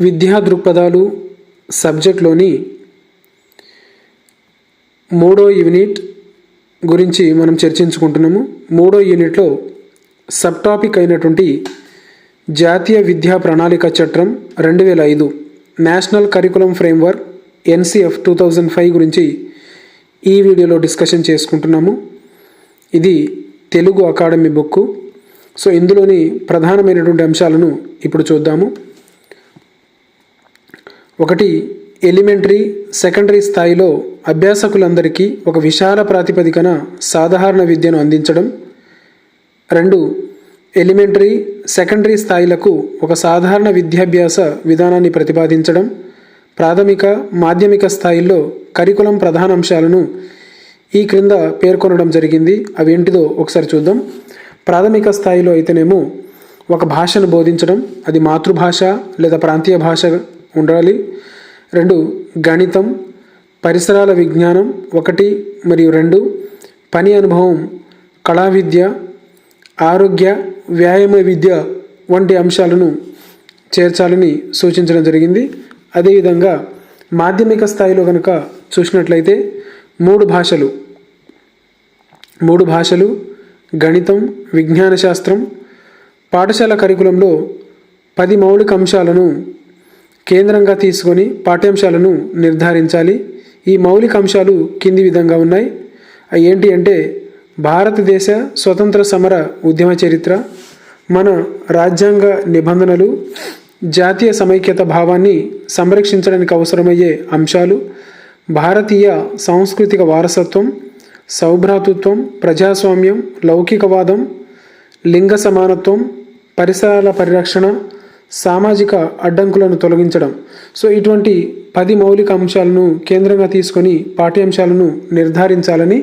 విద్యా దృక్పథాలు సబ్జెక్ట్లోని మూడో యూనిట్ గురించి మనం చర్చించుకుంటున్నాము. మూడో యూనిట్లో సబ్ టాపిక్ అయినటువంటి జాతీయ విద్యా ప్రణాళిక చట్టం రెండు వేల ఐదు national curriculum framework NCF two thousand five గురించి ఈ వీడియోలో డిస్కషన్ చేసుకుంటున్నాము. ఇది తెలుగు అకాడమీ బుక్ సో ఇందులోని ప్రధానమైనటువంటి అంశాలను ఇప్పుడు చూద్దాము. ఒకటి ఎలిమెంటరీ సెకండరీ స్థాయిలో అభ్యాసకులందరికీ ఒక విశాల ప్రాతిపదికన సాధారణ విద్యను అందించడం. రెండు ఎలిమెంటరీ సెకండరీ స్థాయిలకు ఒక సాధారణ విద్యాభ్యాస విధానాన్ని ప్రతిపాదించడం. ప్రాథమిక మాధ్యమిక స్థాయిల్లో కరికులం ప్రధాన అంశాలను ఈ క్రింద పేర్కొనడం జరిగింది. అవి ఏంటిదో ఒకసారి చూద్దాం. ప్రాథమిక స్థాయిలో అయితేనేమో ఒక భాషను బోధించడం. అది మాతృభాష లేదా ప్రాంతీయ భాష ఉండాలి. రెండు గణితం పరిసరాల విజ్ఞానం ఒకటి మరియు రెండు పని అనుభవం కళా విద్య ఆరోగ్య వ్యాయామ విద్య వంటి అంశాలను చేర్చాలని సూచించడం జరిగింది. అదేవిధంగా మాధ్యమిక స్థాయిలో కనుక చూసినట్లయితే మూడు భాషలు మూడు భాషలు గణితం విజ్ఞాన శాస్త్రం పాఠశాల కరికులంలో పది మౌలిక అంశాలను కేంద్రంగా తీసుకొని పాఠ్యాంశాలను నిర్ధారించాలి. ఈ మౌలిక అంశాలు కింది విధంగా ఉన్నాయి. అవి ఏంటి అంటే భారతదేశ స్వతంత్ర సమర ఉద్యమ చరిత్ర మన రాజ్యాంగ నిబంధనలు జాతీయ సమైక్యత భావాన్ని సంరక్షించడానికి అవసరమయ్యే అంశాలు భారతీయ సాంస్కృతిక వారసత్వం సౌభ్రాతృత్వం ప్రజాస్వామ్యం లౌకికవాదం లింగ సమానత్వం పరిసరాల పరిరక్షణ సామాజిక అడ్డంకులను తొలగించడం. సో ఇటువంటి పది మౌలిక అంశాలను కేంద్రంగా తీసుకొని పాఠ్యాంశాలను నిర్ధారించాలని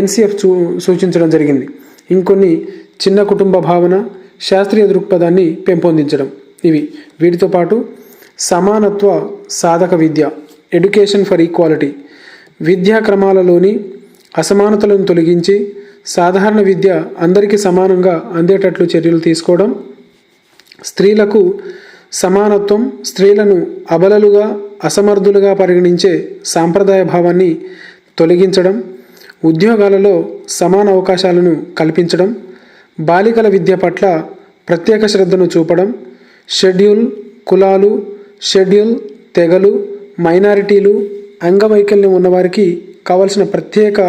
ఎన్సిఎఫ్ సూ సూచించడం జరిగింది. ఇంకొన్ని చిన్న కుటుంబ భావన శాస్త్రీయ దృక్పథాన్ని పెంపొందించడం. ఇవి వీటితో పాటు సమానత్వ సాధక విద్య ఎడ్యుకేషన్ ఫర్ ఈక్వాలిటీ విద్యా క్రమాలలోని అసమానతలను తొలగించి సాధారణ విద్య అందరికీ సమానంగా అందేటట్లు చర్యలు తీసుకోవడం స్త్రీలకు సమానత్వం స్త్రీలను అబలలుగా అసమర్థులుగా పరిగణించే సాంప్రదాయ భావాన్ని తొలగించడం ఉద్యోగాలలో సమాన అవకాశాలను కల్పించడం బాలికల విద్య పట్ల ప్రత్యేక శ్రద్ధను చూపడం షెడ్యూల్ కులాలు షెడ్యూల్ తెగలు మైనారిటీలు అంగవైకల్యం ఉన్నవారికి కావలసిన ప్రత్యేక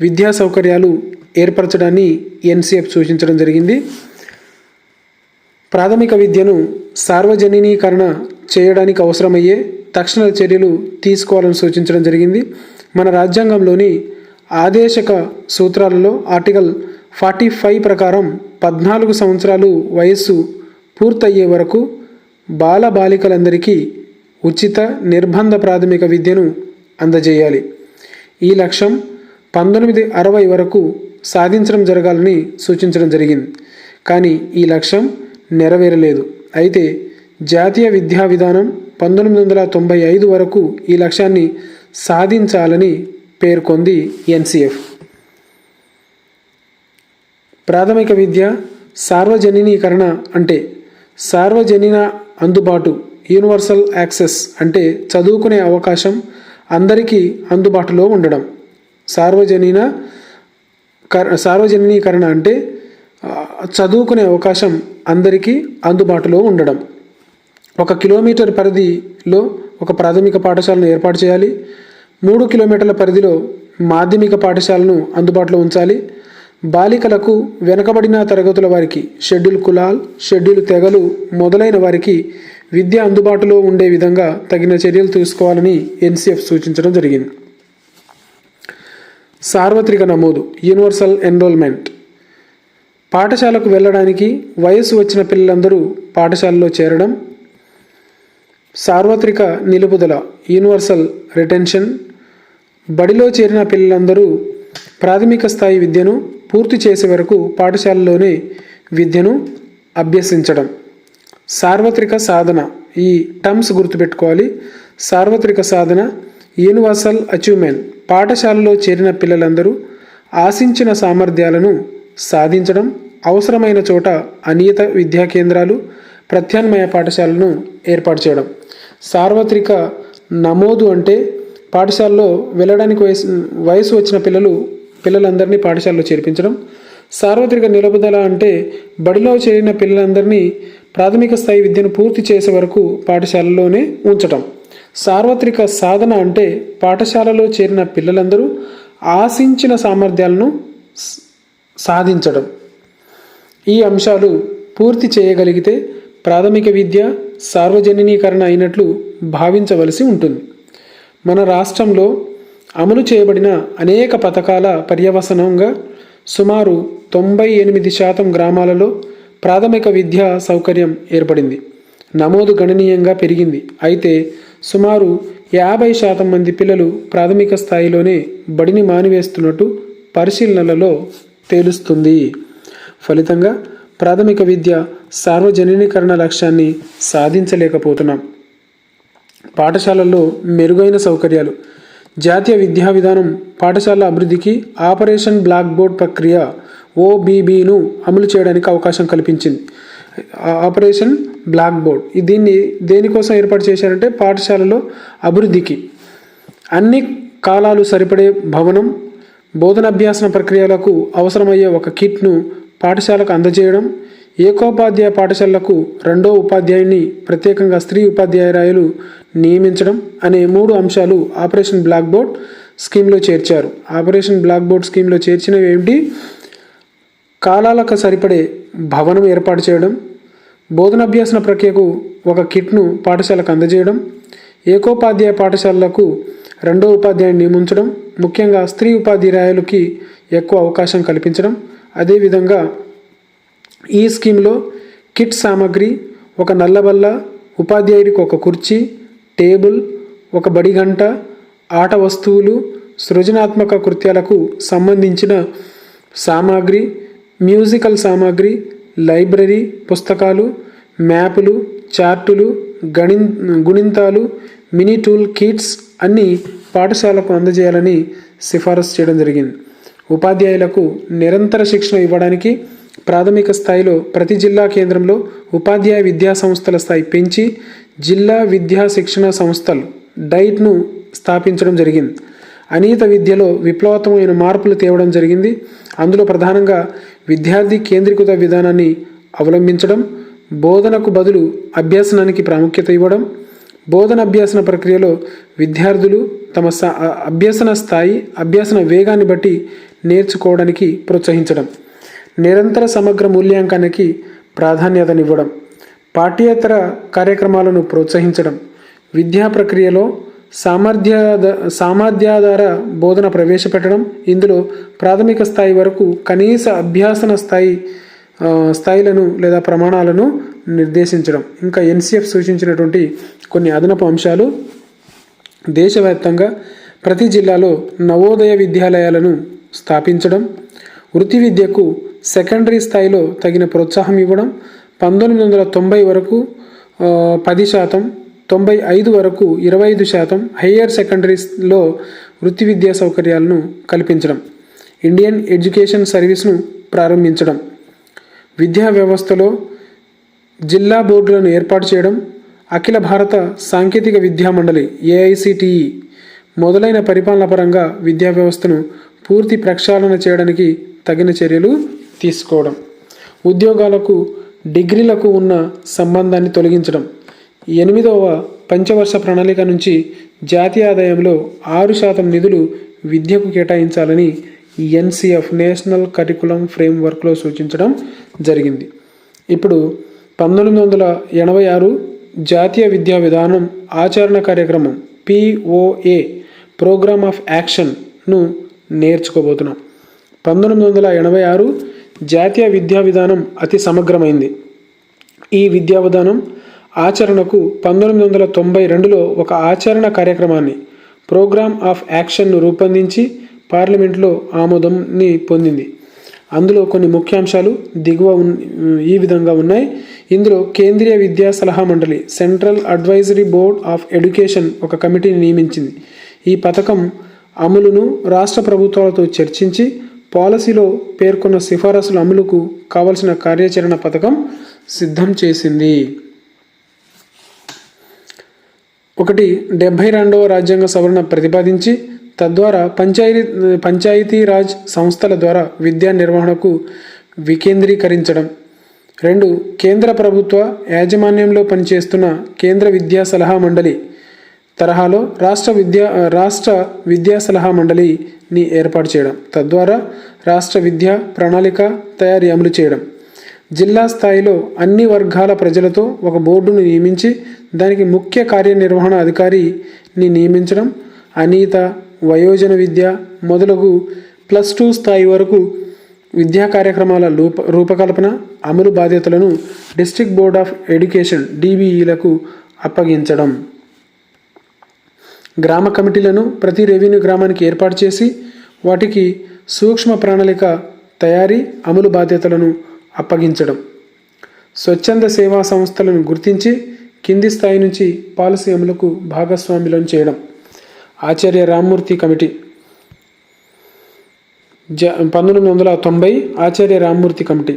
విద్యా సౌకర్యాలు ఏర్పరచడాన్ని ఎన్సిఎఫ్ సూచించడం జరిగింది. ప్రాథమిక విద్యను సార్వజనీకరణ చేయడానికి అవసరమయ్యే తక్షణ చర్యలు తీసుకోవాలని సూచించడం జరిగింది. మన రాజ్యాంగంలోని ఆదేశక సూత్రాలలో ఆర్టికల్ ఫార్టీ ఫైవ్ ప్రకారం పద్నాలుగు సంవత్సరాలు వయస్సు పూర్తయ్యే వరకు బాల బాలికలందరికీ ఉచిత నిర్బంధ ప్రాథమిక విద్యను అందజేయాలి. ఈ లక్ష్యం పంతొమ్మిది అరవై వరకు సాధించడం జరగాలని సూచించడం జరిగింది. కానీ ఈ లక్ష్యం నెరవేరలేదు. అయితే జాతీయ విద్యా విధానం పంతొమ్మిది వందల తొంభై ఐదు వరకు ఈ లక్ష్యాన్ని సాధించాలని పేర్కొంది ఎన్సిఎఫ్ ప్రాథమిక విద్య సార్వజనీకరణ అంటే సార్వజనీన అందుబాటు యూనివర్సల్ యాక్సెస్ అంటే చదువుకునే అవకాశం అందరికీ అందుబాటులో ఉండడం. సార్వజనీన కర సార్వజనీకరణ అంటే చదువుకునే అవకాశం అందరికీ అందుబాటులో ఉండడం. ఒక కిలోమీటర్ పరిధిలో ఒక ప్రాథమిక పాఠశాలను ఏర్పాటు చేయాలి. మూడు కిలోమీటర్ల పరిధిలో మాధ్యమిక పాఠశాలను అందుబాటులో ఉంచాలి. బాలికలకు వెనకబడిన తరగతుల వారికి షెడ్యూల్ కులాల్ షెడ్యూల్ తెగలు మొదలైన వారికి విద్య అందుబాటులో ఉండే విధంగా తగిన చర్యలు తీసుకోవాలని ఎన్సిఎఫ్ సూచించడం జరిగింది. సార్వత్రిక నమోదు యూనివర్సల్ ఎన్రోల్మెంట్. పాఠశాలకు వెళ్ళడానికి వయసు వచ్చిన పిల్లలందరూ పాఠశాలలో చేరడం సార్వత్రిక నిలుపుదల యూనివర్సల్ రిటెన్షన్ బడిలో చేరిన పిల్లలందరూ ప్రాథమిక స్థాయి విద్యను పూర్తి చేసే వరకు పాఠశాలలోనే విద్యను అభ్యసించడం. సార్వత్రిక సాధన ఈ టర్మ్స్ గుర్తుపెట్టుకోవాలి. సార్వత్రిక సాధన యూనివర్సల్ అచీవ్మెంట్ పాఠశాలలో చేరిన పిల్లలందరూ ఆశించిన సామర్థ్యాలను సాధించడం అవసరమైన చోట అనియత విద్యా కేంద్రాలు ప్రత్యామ్నాయ పాఠశాలను ఏర్పాటు చేయడం. సార్వత్రిక నమోదు అంటే పాఠశాలలో వెళ్ళడానికి వయసు వయసు వచ్చిన పిల్లలు పిల్లలందరినీ పాఠశాలలో చేర్పించడం. సార్వత్రిక నిలుపుదల అంటే బడిలో చేరిన పిల్లలందరినీ ప్రాథమిక స్థాయి విద్యను పూర్తి చేసే వరకు పాఠశాలలోనే ఉంచటం. సార్వత్రిక సాధన అంటే పాఠశాలలో చేరిన పిల్లలందరూ ఆశించిన సామర్థ్యాలను సాధించడం. ఈ అంశాలు పూర్తి చేయగలిగితే ప్రాథమిక విద్య సార్వజనీకరణ అయినట్లు భావించవలసి ఉంటుంది. మన రాష్ట్రంలో అమలు చేయబడిన అనేక పథకాల పర్యవసనంగా సుమారు తొంభై ఎనిమిది శాతం గ్రామాలలో ప్రాథమిక విద్యా సౌకర్యం ఏర్పడింది. నమోదు గణనీయంగా పెరిగింది. అయితే సుమారు యాభై శాతం మంది పిల్లలు ప్రాథమిక స్థాయిలోనే బడిని మానివేస్తున్నట్టు పరిశీలనలలో తేలుస్తుంది. ఫలితంగా ప్రాథమిక విద్య సార్వజనీకరణ లక్ష్యాన్ని సాధించలేకపోతున్నాం. పాఠశాలల్లో మెరుగైన సౌకర్యాలు. జాతీయ విద్యా విధానం పాఠశాల అభివృద్ధికి ఆపరేషన్ బ్లాక్ బోర్డ్ ప్రక్రియ ఓబీబీను అమలు చేయడానికి అవకాశం కల్పించింది. Operation blackboard. దీన్ని దేనికోసం ఏర్పాటు చేశారంటే పాఠశాలలో అభివృద్ధికి. అన్ని కాలాలు సరిపడే భవనం బోధనాభ్యాసన ప్రక్రియలకు అవసరమయ్యే ఒక కిట్ను పాఠశాలకు అందజేయడం ఏకోపాధ్యాయ పాఠశాలలకు రెండో ఉపాధ్యాయుని ప్రత్యేకంగా స్త్రీ ఉపాధ్యాయురాయలు నియమించడం అనే మూడు అంశాలు ఆపరేషన్ బ్లాక్ బోర్డ్ స్కీమ్లో చేర్చారు. ఆపరేషన్ బ్లాక్ బోర్డ్ స్కీమ్లో చేర్చినవి ఏమిటి? కాలాలకు సరిపడే భవనం ఏర్పాటు చేయడం బోధనాభ్యాసన ప్రక్రియకు ఒక కిట్ను పాఠశాలకు అందజేయడం ఏకోపాధ్యాయ పాఠశాలలకు రెండో ఉపాధ్యాయుని నియమించడం ముఖ్యంగా స్త్రీ ఉపాధ్యాయులకి ఎక్కువ అవకాశం కల్పించడం. అదేవిధంగా ఈ స్కీమ్లో కిట్ సామాగ్రి ఒక నల్లబల్ల ఉపాధ్యాయుడికి ఒక కుర్చీ టేబుల్ ఒక బడి గంట ఆట వస్తువులు సృజనాత్మక కృత్యాలకు సంబంధించిన సామాగ్రి మ్యూజికల్ సామాగ్రి లైబ్రరీ పుస్తకాలు మ్యాపులు చార్టులు గణి గుణింతాలు మినీ టూల్ కిట్స్ అన్ని పాఠశాలకు అందజేయాలని సిఫారసు చేయడం జరిగింది. ఉపాధ్యాయులకు నిరంతర శిక్షణ ఇవ్వడానికి ప్రాథమిక స్థాయిలో ప్రతి జిల్లా కేంద్రంలో ఉపాధ్యాయ విద్యా సంస్థల స్థాయి పెంచి జిల్లా విద్యా శిక్షణ సంస్థలు డైట్ను స్థాపించడం జరిగింది. అనీత విద్యలో విప్లవాత్మకమైన మార్పులు తేవడం జరిగింది. అందులో ప్రధానంగా విద్యార్థి కేంద్రీకృత విధానాన్ని అవలంబించడం బోధనకు బదులు అభ్యసనానికి ప్రాముఖ్యత ఇవ్వడం బోధన అభ్యాసన ప్రక్రియలో విద్యార్థులు తమ స- అభ్యసన స్థాయి అభ్యాసన వేగాన్ని బట్టి నేర్చుకోవడానికి ప్రోత్సహించడం నిరంతర సమగ్ర మూల్యాంకనానికి ప్రాధాన్యతనివ్వడం పాఠ్యేతర కార్యక్రమాలను ప్రోత్సహించడం విద్యా ప్రక్రియలో సామర్థ్యాద సామర్థ్యాధార బోధన ప్రవేశపెట్టడం ఇందులో ప్రాథమిక స్థాయి వరకు కనీస అభ్యాసన స్థాయి స్థాయిలను లేదా ప్రమాణాలను నిర్దేశించడం. ఇంకా ఎన్సిఎఫ్ సూచించినటువంటి కొన్ని అదనపు అంశాలు. దేశవ్యాప్తంగా ప్రతి జిల్లాలో నవోదయ విద్యాలయాలను స్థాపించడం వృత్తి విద్యకు సెకండరీ స్థాయిలో తగిన ప్రోత్సాహం ఇవ్వడం పంతొమ్మిది వందల తొంభై వరకు పది శాతం తొంభై ఐదు వరకు ఇరవై ఐదు శాతం హయ్యర్ సెకండరీస్లో వృత్తి విద్యా సౌకర్యాలను కల్పించడం. ఇండియన్ ఎడ్యుకేషన్ సర్వీస్ను ప్రారంభించడం. విద్యా వ్యవస్థలో జిల్లా బోర్డులను ఏర్పాటు చేయడం అఖిల భారత సాంకేతిక విద్యా మండలి ఏఐసిటిఈ మొదలైన పరిపాలన పరంగా విద్యా వ్యవస్థను పూర్తి ప్రక్షాళన చేయడానికి తగిన చర్యలు తీసుకోవడం ఉద్యోగాలకు డిగ్రీలకు ఉన్న సంబంధాన్ని తొలగించడం. ఎనిమిదవ పంచవర్ష ప్రణాళిక నుంచి జాతీయ ఆదాయంలో ఆరు శాతం నిధులు విద్యకు కేటాయించాలని ఎన్సిఎఫ్ నేషనల్ కరికులం ఫ్రేమ్వర్క్లో సూచించడం జరిగింది. ఇప్పుడు పంతొమ్మిది వందల ఎనభై ఆరు జాతీయ విద్యా విధానం ఆచరణ కార్యక్రమం పిఓఏ ప్రోగ్రామ్ ఆఫ్ యాక్షన్ను నేర్చుకోబోతున్నాం. పంతొమ్మిది వందల ఎనభై ఆరు జాతీయ విద్యా విధానం అతి సమగ్రమైంది. ఈ విద్యా విధానం ఆచరణకు పంతొమ్మిది వందల తొంభై రెండులో ఒక ఆచరణ కార్యక్రమాన్ని ప్రోగ్రామ్ ఆఫ్ యాక్షన్ను రూపొందించి పార్లమెంట్లో ఆమోదంని పొందింది. అందులో కొన్ని ముఖ్యాంశాలు దిగువ ఉన్ ఈ విధంగా ఉన్నాయి. ఇందులో కేంద్రీయ విద్యా సలహా మండలి central advisory board of education ఒక కమిటీని నియమించింది. ఈ పథకం అమలును రాష్ట్ర ప్రభుత్వాలతో చర్చించి పాలసీలో పేర్కొన్న సిఫారసుల అమలుకు కావలసిన కార్యాచరణ పథకం సిద్ధం చేసింది. ఒకటి డెబ్బై రెండవ రాజ్యాంగ సవరణ ప్రతిపాదించి తద్వారా పంచాయతీ పంచాయతీరాజ్ సంస్థల ద్వారా విద్యా నిర్వహణకు వికేంద్రీకరించడం. రెండు కేంద్ర ప్రభుత్వ యాజమాన్యంలో పనిచేస్తున్న కేంద్ర విద్యా సలహా మండలి తరహాలో రాష్ట్ర విద్యా రాష్ట్ర విద్యా సలహా మండలిని ఏర్పాటు చేయడం. తద్వారా రాష్ట్ర విద్యా ప్రణాళిక తయారీ అమలు చేయడం. జిల్లా స్థాయిలో అన్ని వర్గాల ప్రజలతో ఒక బోర్డును నియమించి దానికి ముఖ్య కార్యనిర్వహణ అధికారిని నియమించడం. అనీత వయోజన విద్య మొదలగు ప్లస్ టూ స్థాయి వరకు విద్యా కార్యక్రమాల రూప రూపకల్పన అమలు బాధ్యతలను డిస్ట్రిక్ట్ బోర్డ్ ఆఫ్ ఎడ్యుకేషన్ డిబిఈలకు అప్పగించడం. గ్రామ కమిటీలను ప్రతి రెవెన్యూ గ్రామానికి ఏర్పాటు చేసి వాటికి సూక్ష్మ ప్రణాళిక తయారీ అమలు బాధ్యతలను అప్పగించడం. స్వచ్ఛంద సేవా సంస్థలను గుర్తించి కింది స్థాయి నుంచి పాలసీ అమలుకు భాగస్వాములను చేయడం. ఆచార్య రామ్మూర్తి కమిటీ. జ పంతొమ్మిది వందల తొంభై ఆచార్య రామ్మూర్తి కమిటీ.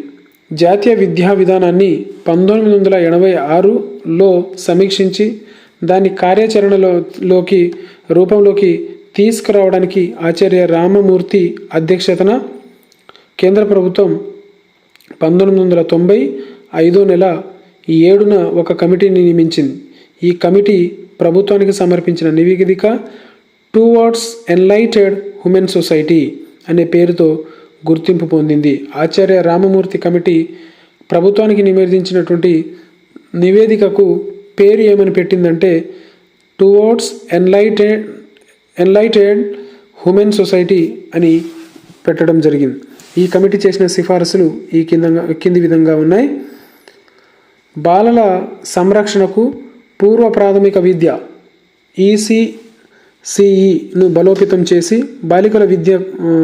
జాతీయ విద్యా విధానాన్ని పంతొమ్మిది వందల ఎనభై ఆరులో సమీక్షించి దాని కార్యాచరణలోకి రూపంలోకి తీసుకురావడానికి ఆచార్య రామమూర్తి అధ్యక్షతన కేంద్ర ప్రభుత్వం పంతొమ్మిది వందల తొంభై ఐదో నెల ఏడున ఒక కమిటీని నియమించింది. ఈ కమిటీ ప్రభుత్వానికి సమర్పించిన నివేదిక టువర్డ్స్ ఎన్లైటెడ్ హ్యూమన్ సొసైటీ అనే పేరుతో గుర్తింపు పొందింది. ఆచార్య రామమూర్తి కమిటీ ప్రభుత్వానికి నివేదించినటువంటి నివేదికకు పేరు ఏమని పెట్టిందంటే towards enlightened enlightened human society అని పెట్టడం జరిగింది. ఈ కమిటీ చేసిన సిఫారసులు ఈ కింద కింది విధంగా ఉన్నాయి. బాలల సంరక్షణకు పూర్వ ప్రాథమిక విద్య ఈసీ సిఈను బలోపేతం చేసి బాలికల విద్య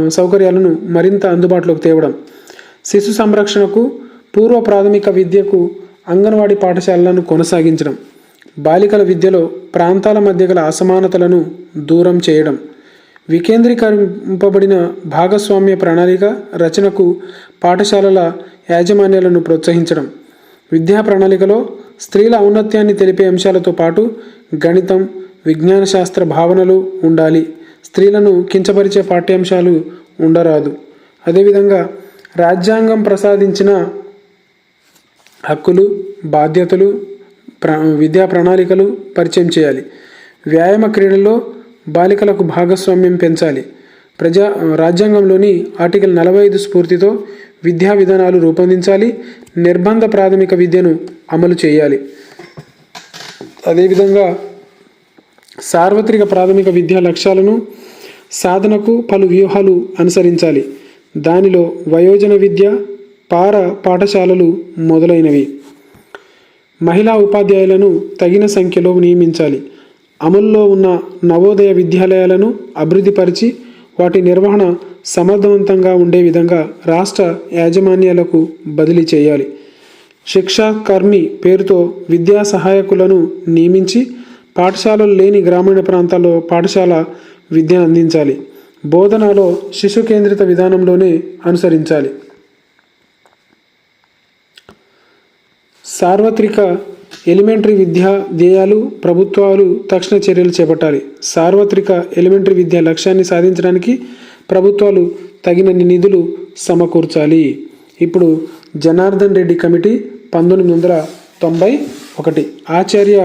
సౌకర్యాలను మరింత అందుబాటులోకి తేవడం. శిశు సంరక్షణకు పూర్వ ప్రాథమిక విద్యకు అంగన్వాడీ పాఠశాలలను కొనసాగించడం. బాలికల విద్యలో ప్రాంతాల మధ్య గల అసమానతలను దూరం చేయడం. వికేంద్రీకరింపబడిన భాగస్వామ్య ప్రణాళిక రచనకు పాఠశాలల యాజమాన్యాలను ప్రోత్సహించడం. విద్యా ప్రణాళికలో స్త్రీల ఔన్నత్యాన్ని తెలిపే అంశాలతో పాటు గణితం విజ్ఞాన శాస్త్ర భావనలు ఉండాలి. స్త్రీలను కించపరిచే పాఠ్యాంశాలు ఉండరాదు. అదేవిధంగా రాజ్యాంగం ప్రసాదించిన హక్కులు బాధ్యతలు ప్ర విద్యా ప్రణాళికలు పరిచయం చేయాలి. వ్యాయామ క్రీడల్లో బాలికలకు భాగస్వామ్యం పెంచాలి. ప్రజా రాజ్యాంగంలోని ఆర్టికల్ నలభై ఐదు స్ఫూర్తితో విద్యా విధానాలు రూపొందించాలి. నిర్బంధ ప్రాథమిక విద్యను అమలు చేయాలి. అదేవిధంగా సార్వత్రిక ప్రాథమిక విద్యా లక్ష్యాలను సాధనకు పలు వ్యూహాలు అనుసరించాలి. దానిలో వయోజన విద్య పార పాఠశాలలు మొదలైనవి. మహిళా ఉపాధ్యాయులను తగిన సంఖ్యలో నియమించాలి. అమల్లో ఉన్న నవోదయ విద్యాలయాలను అభివృద్ధిపరిచి వాటి నిర్వహణ సమర్థవంతంగా ఉండే విధంగా రాష్ట్ర యాజమాన్యాలకు బదిలీ చేయాలి. శిక్షా కర్మి పేరుతో విద్యా సహాయకులను నియమించి పాఠశాలలు లేని గ్రామీణ ప్రాంతాల్లో పాఠశాల విద్యను అందించాలి. బోధనలో శిశు కేంద్రిత విధానంలోనే అనుసరించాలి. సార్వత్రిక ఎలిమెంటరీ విద్యా ధ్యేయాలు ప్రభుత్వాలు తక్షణ చర్యలు చేపట్టాలి. సార్వత్రిక ఎలిమెంటరీ విద్యా లక్ష్యాన్ని సాధించడానికి ప్రభుత్వాలు తగినన్ని నిధులు సమకూర్చాలి. ఇప్పుడు జనార్దన్ రెడ్డి కమిటీ పంతొమ్మిది వందల తొంభై ఒకటి. ఆచార్య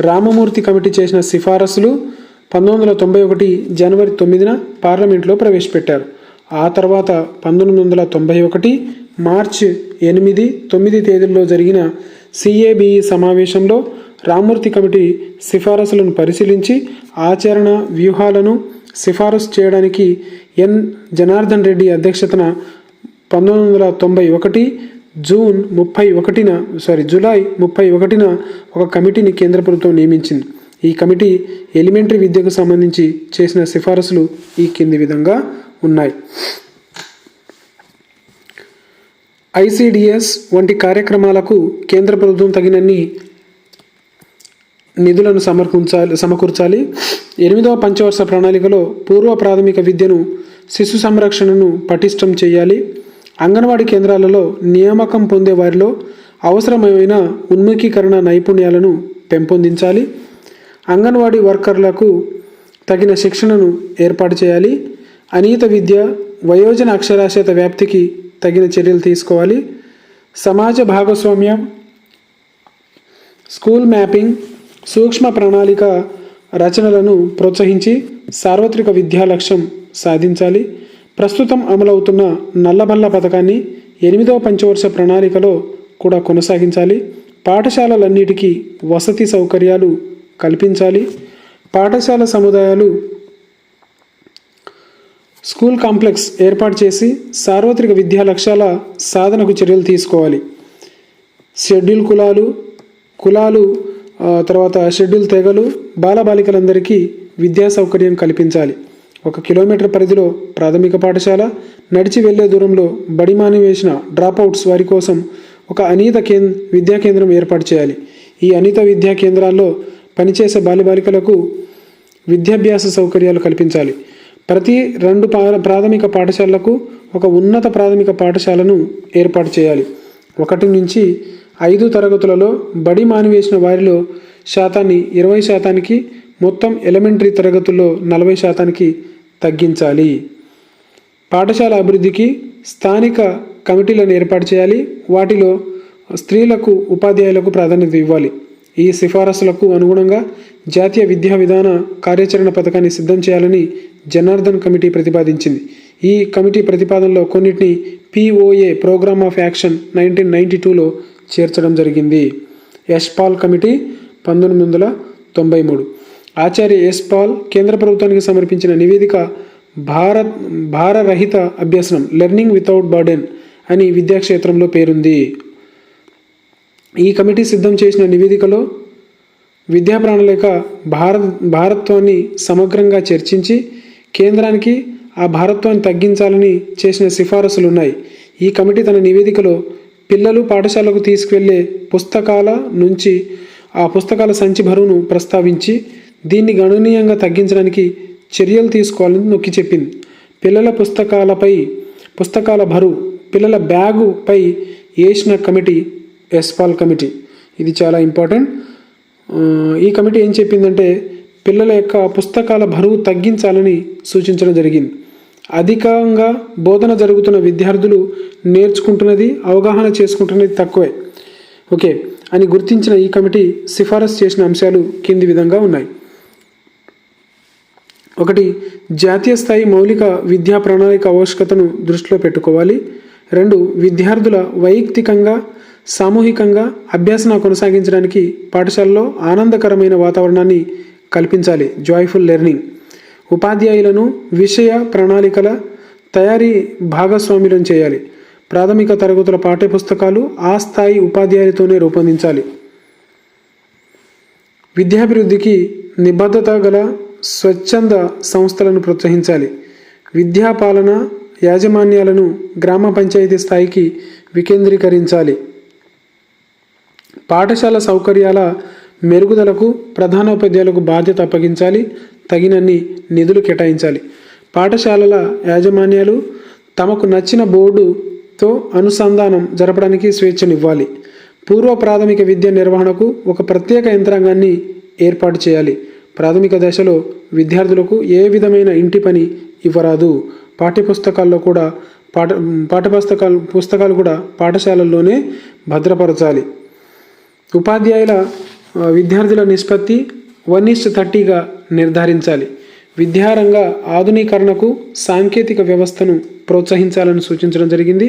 రామమూర్తి కమిటీ చేసిన సిఫారసులు పంతొమ్మిది వందల తొంభై ఒకటి జనవరి తొమ్మిదిన పార్లమెంట్లో ప్రవేశపెట్టారు. ఆ తర్వాత పంతొమ్మిది వందల తొంభై ఒకటి మార్చి ఎనిమిది తొమ్మిది తేదీల్లో జరిగిన సిఏబిఈ సమావేశంలో రామూర్తి కమిటీ సిఫారసులను పరిశీలించి ఆచరణ వ్యూహాలను సిఫారసు చేయడానికి ఎన్. జనార్దన్ రెడ్డి అధ్యక్షతన పంతొమ్మిది వందల తొంభై ఒకటి జూన్ ముప్పై ఒకటిన సారీ జూలై ముప్పై ఒకటిన ఒక కమిటీని కేంద్ర ప్రభుత్వం నియమించింది. ఈ కమిటీ ఎలిమెంటరీ విద్యకు సంబంధించి చేసిన సిఫారసులు ఈ కింది విధంగా ఉన్నాయి. ఐసిడిఎస్ వంటి కార్యక్రమాలకు కేంద్ర ప్రభుత్వం తగినన్ని నిధులను సమర్పించాలి సమకూర్చాలి. ఎనిమిదవ పంచవర్ష ప్రణాళికలో పూర్వ ప్రాథమిక విద్యను శిశు సంరక్షణను పటిష్టం చేయాలి. అంగన్వాడీ కేంద్రాలలో నియామకం పొందే వారిలో అవసరమైన ఉన్ముఖీకరణ నైపుణ్యాలను పెంపొందించాలి. అంగన్వాడీ వర్కర్లకు తగిన శిక్షణను ఏర్పాటు చేయాలి. అనియత విద్య వయోజన అక్షరాస్యత వ్యాప్తికి తగిన చర్యలు తీసుకోవాలి. సమాజ భాగస్వామ్యం స్కూల్ మ్యాపింగ్ సూక్ష్మ ప్రణాళిక రచనలను ప్రోత్సహించి సార్వత్రిక విద్యా లక్ష్యం సాధించాలి. ప్రస్తుతం అమలవుతున్న నల్లబల్ల పథకాన్ని ఎనిమిదవ పంచవర్ష ప్రణాళికలో కూడా కొనసాగించాలి. పాఠశాలలన్నిటికీ వసతి సౌకర్యాలు కల్పించాలి. పాఠశాల సముదాయాలు స్కూల్ కాంప్లెక్స్ ఏర్పాటు చేసి సార్వత్రిక విద్యా లక్ష్యాల సాధనకు చర్యలు తీసుకోవాలి. షెడ్యూల్ కులాలు కులాలు తర్వాత షెడ్యూల్ తెగలు బాలబాలికలందరికీ విద్యా సౌకర్యం కల్పించాలి. ఒక కిలోమీటర్ పరిధిలో ప్రాథమిక పాఠశాల నడిచి వెళ్ళే దూరంలో బడి మానివేసిన డ్రాప్అవుట్స్ వారి కోసం ఒక అనిత కేంద్ర విద్యా కేంద్రం ఏర్పాటు చేయాలి. ఈ అనిత విద్యా కేంద్రాల్లో పనిచేసే బాలిబాలికలకు విద్యాభ్యాస సౌకర్యాలు కల్పించాలి. ప్రతి రెండు పా- ప్రాథమిక పాఠశాలలకు ఒక ఉన్నత ప్రాథమిక పాఠశాలను ఏర్పాటు చేయాలి. ఒకటి నుంచి ఐదు తరగతులలో బడి మానివేసిన వారిలో శాతాన్ని ఇరవై శాతానికి మొత్తం ఎలిమెంటరీ తరగతుల్లో నలభై శాతానికి తగ్గించాలి. పాఠశాల అభివృద్ధికి స్థానిక కమిటీలను ఏర్పాటు చేయాలి. వాటిలో స్త్రీలకు ఉపాధ్యాయులకు ప్రాధాన్యత ఇవ్వాలి. ఈ సిఫారసులకు అనుగుణంగా జాతీయ విద్యా విధాన కార్యాచరణ పథకాన్ని సిద్ధం చేయాలని జనార్దన్ కమిటీ ప్రతిపాదించింది. ఈ కమిటీ ప్రతిపాదనలో కొన్నిటిని POA programme of action nineteen ninety టూలో చేర్చడం జరిగింది. యశ్పాల్ కమిటీ పంతొమ్మిది వందల తొంభై మూడు. ఆచార్య యశ్పాల్ కేంద్ర ప్రభుత్వానికి సమర్పించిన నివేదిక భారత్ భారరహిత అభ్యసనం లెర్నింగ్ వితౌట్ బర్డెన్ అని విద్యాక్షేత్రంలో పేరుంది. ఈ కమిటీ సిద్ధం చేసిన నివేదికలో విద్యా ప్రణాళిక భారత్ భారత్వాన్ని సమగ్రంగా చర్చించి కేంద్రానికి ఆ భారత్వాన్ని తగ్గించాలని చేసిన సిఫారసులు ఉన్నాయి ఈ కమిటీ తన నివేదికలో పిల్లలు పాఠశాలకు తీసుకువెళ్ళే పుస్తకాల నుంచి ఆ పుస్తకాల సంచి బరువును ప్రస్తావించి దీన్ని గణనీయంగా తగ్గించడానికి చర్యలు తీసుకోవాలని నొక్కి చెప్పింది. పిల్లల పుస్తకాలపై పుస్తకాల బరువు పిల్లల బ్యాగుపై వేసిన కమిటీ ఎస్పాల్ కమిటీ. ఇది చాలా ఇంపార్టెంట్. ఈ కమిటీ ఏం చెప్పిందంటే పిల్లల యొక్క పుస్తకాల బరువు తగ్గించాలని సూచించడం జరిగింది. అధికంగా బోధన జరుగుతున్న విద్యార్థులు నేర్చుకుంటున్నది అవగాహన చేసుకుంటున్నది తక్కువే. ఓకే అని గుర్తించిన ఈ కమిటీ సిఫారసు చేసిన అంశాలు కింది విధంగా ఉన్నాయి. ఒకటి జాతీయ స్థాయి మౌలిక విద్యా ప్రణాళిక ఆవశ్యకతను దృష్టిలో పెట్టుకోవాలి. రెండు విద్యార్థుల వైయక్తికంగా సామూహికంగా అభ్యాసన కొనసాగించడానికి పాఠశాలలో ఆనందకరమైన వాతావరణాన్ని కల్పించాలి. Joyful learning. ఉపాధ్యాయులను విషయ ప్రణాళికల తయారీ భాగస్వామ్యం చేయాలి. ప్రాథమిక తరగతుల పాఠ్యపుస్తకాలు ఆ స్థాయి ఉపాధ్యాయులతోనే రూపొందించాలి. విద్యాభివృద్ధికి నిబద్ధత గల స్వచ్ఛంద సంస్థలను ప్రోత్సహించాలి. విద్యాపాలన యాజమాన్యాలను గ్రామ పంచాయతీ స్థాయికి వికేంద్రీకరించాలి. పాఠశాల సౌకర్యాల మెరుగుదలకు ప్రధానోపాధ్యాయులకు బాధ్యత అప్పగించాలి తగినన్ని నిధులు కేటాయించాలి. పాఠశాలల యాజమాన్యాలు తమకు నచ్చిన బోర్డుతో అనుసంధానం జరపడానికి స్వేచ్ఛనివ్వాలి. పూర్వ ప్రాథమిక విద్య నిర్వహణకు ఒక ప్రత్యేక యంత్రాంగాన్ని ఏర్పాటు చేయాలి. ప్రాథమిక దశలో విద్యార్థులకు ఏ విధమైన ఇంటి పని ఇవ్వరాదు. పాఠ్యపుస్తకాల్లో కూడా పాఠ పాఠ్యపుస్తకాలు పుస్తకాలు కూడా పాఠశాలల్లోనే భద్రపరచాలి. ఉపాధ్యాయుల విద్యార్థుల నిష్పత్తి వన్ ఇస్ థర్టీగా నిర్ధారించాలి. విద్యారంగ ఆధునీకరణకు సాంకేతిక వ్యవస్థను ప్రోత్సహించాలని సూచించడం జరిగింది.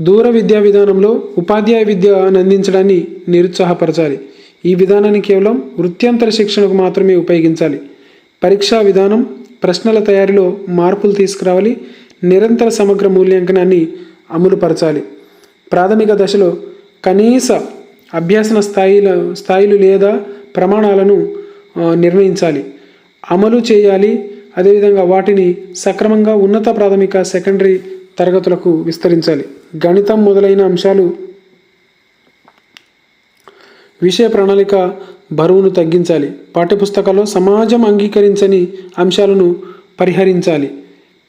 దూర విద్యా విధానంలో ఉపాధ్యాయ విద్యను అందించడాన్ని నిరుత్సాహపరచాలి. ఈ విధానాన్ని కేవలం వృత్యంతర శిక్షణకు మాత్రమే ఉపయోగించాలి. పరీక్షా విధానం ప్రశ్నల తయారీలో మార్పులు తీసుకురావాలి నిరంతర సమగ్ర మూల్యాంకనాన్ని అమలుపరచాలి. ప్రాథమిక దశలో కనీస అభ్యాసన స్థాయిల స్థాయిలు లేదా ప్రమాణాలను నిర్ణయించాలి. అమలు చేయాలి అదేవిధంగా వాటిని సక్రమంగా ఉన్నత ప్రాథమిక సెకండరీ తరగతులకు విస్తరించాలి. గణితం మొదలైన అంశాలు విషయ ప్రణాళిక బరువును తగ్గించాలి. పాఠ్యపుస్తకాల్లో సమాజం అంగీకరించని అంశాలను పరిహరించాలి.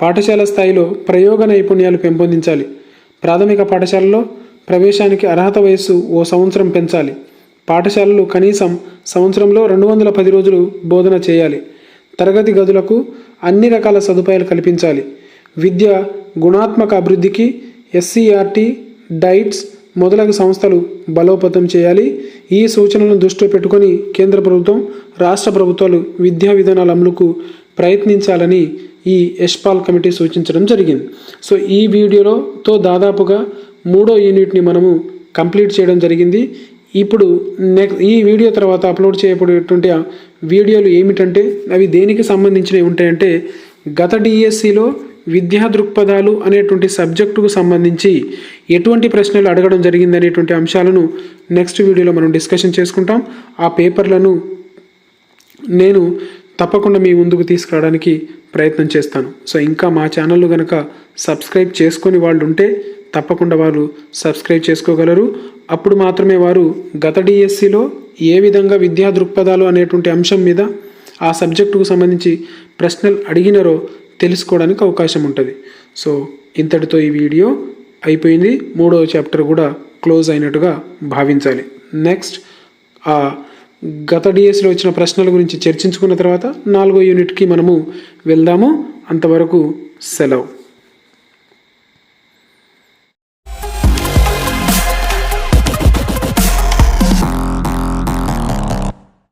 పాఠశాల స్థాయిలో ప్రయోగ నైపుణ్యాలు పెంపొందించాలి. ప్రాథమిక పాఠశాలలో ప్రవేశానికి అర్హత వయస్సు ఓ సంవత్సరం పెంచాలి. పాఠశాలలు కనీసం సంవత్సరంలో రెండు వందల పది రోజులు బోధన చేయాలి. తరగతి గదులకు అన్ని రకాల సదుపాయాలు కల్పించాలి. విద్య గుణాత్మక అభివృద్ధికి ఎస్సీఆర్టీ డైట్స్ మొదలగు సంస్థలు బలోపేతం చేయాలి. ఈ సూచనలను దృష్టిలో పెట్టుకొని కేంద్ర ప్రభుత్వం రాష్ట్ర ప్రభుత్వాలు విద్యా విధానాల అమలుకు ప్రయత్నించాలని ఈ యశ్పాల్ కమిటీ సూచించడం జరిగింది. సో ఈ వీడియోలోతో దాదాపుగా మూడో యూనిట్ని మనము కంప్లీట్ చేయడం జరిగింది. ఇప్పుడు నెక్స్ట్ ఈ వీడియో తర్వాత అప్లోడ్ చేయబడేటువంటి వీడియోలు ఏమిటంటే అవి దేనికి సంబంధించినవి ఉంటాయంటే గత డిఎస్సిలో విద్యా దృక్పథాలు అనేటువంటి సబ్జెక్టుకు సంబంధించి ఎటువంటి ప్రశ్నలు అడగడం జరిగింది అనేటువంటి అంశాలను నెక్స్ట్ వీడియోలో మనం డిస్కషన్ చేసుకుంటాం. ఆ పేపర్లను నేను తప్పకుండా మీ ముందుకు తీసుకురావడానికి ప్రయత్నం చేస్తాను. సో ఇంకా మా ఛానల్ను కనుక సబ్స్క్రైబ్ చేసుకొని వాళ్ళు ఉంటే తప్పకుండా వారు సబ్స్క్రైబ్ చేసుకోగలరు. అప్పుడు మాత్రమే వారు గత డిఎస్సిలో ఏ విధంగా విద్యా దృక్పథాలు అనేటువంటి అంశం మీద ఆ సబ్జెక్టుకు సంబంధించి ప్రశ్నలు అడిగినారో తెలుసుకోవడానికి అవకాశం ఉంటుంది. సో ఇంతటితో ఈ వీడియో అయిపోయింది. మూడవ చాప్టర్ కూడా క్లోజ్ అయినట్టుగా భావించాలి. నెక్స్ట్ ఆ గత డిఎస్లో వచ్చిన ప్రశ్నల గురించి చర్చించుకున్న తర్వాత నాలుగో యూనిట్కి మనము వెళ్దాము. అంతవరకు సెలవు.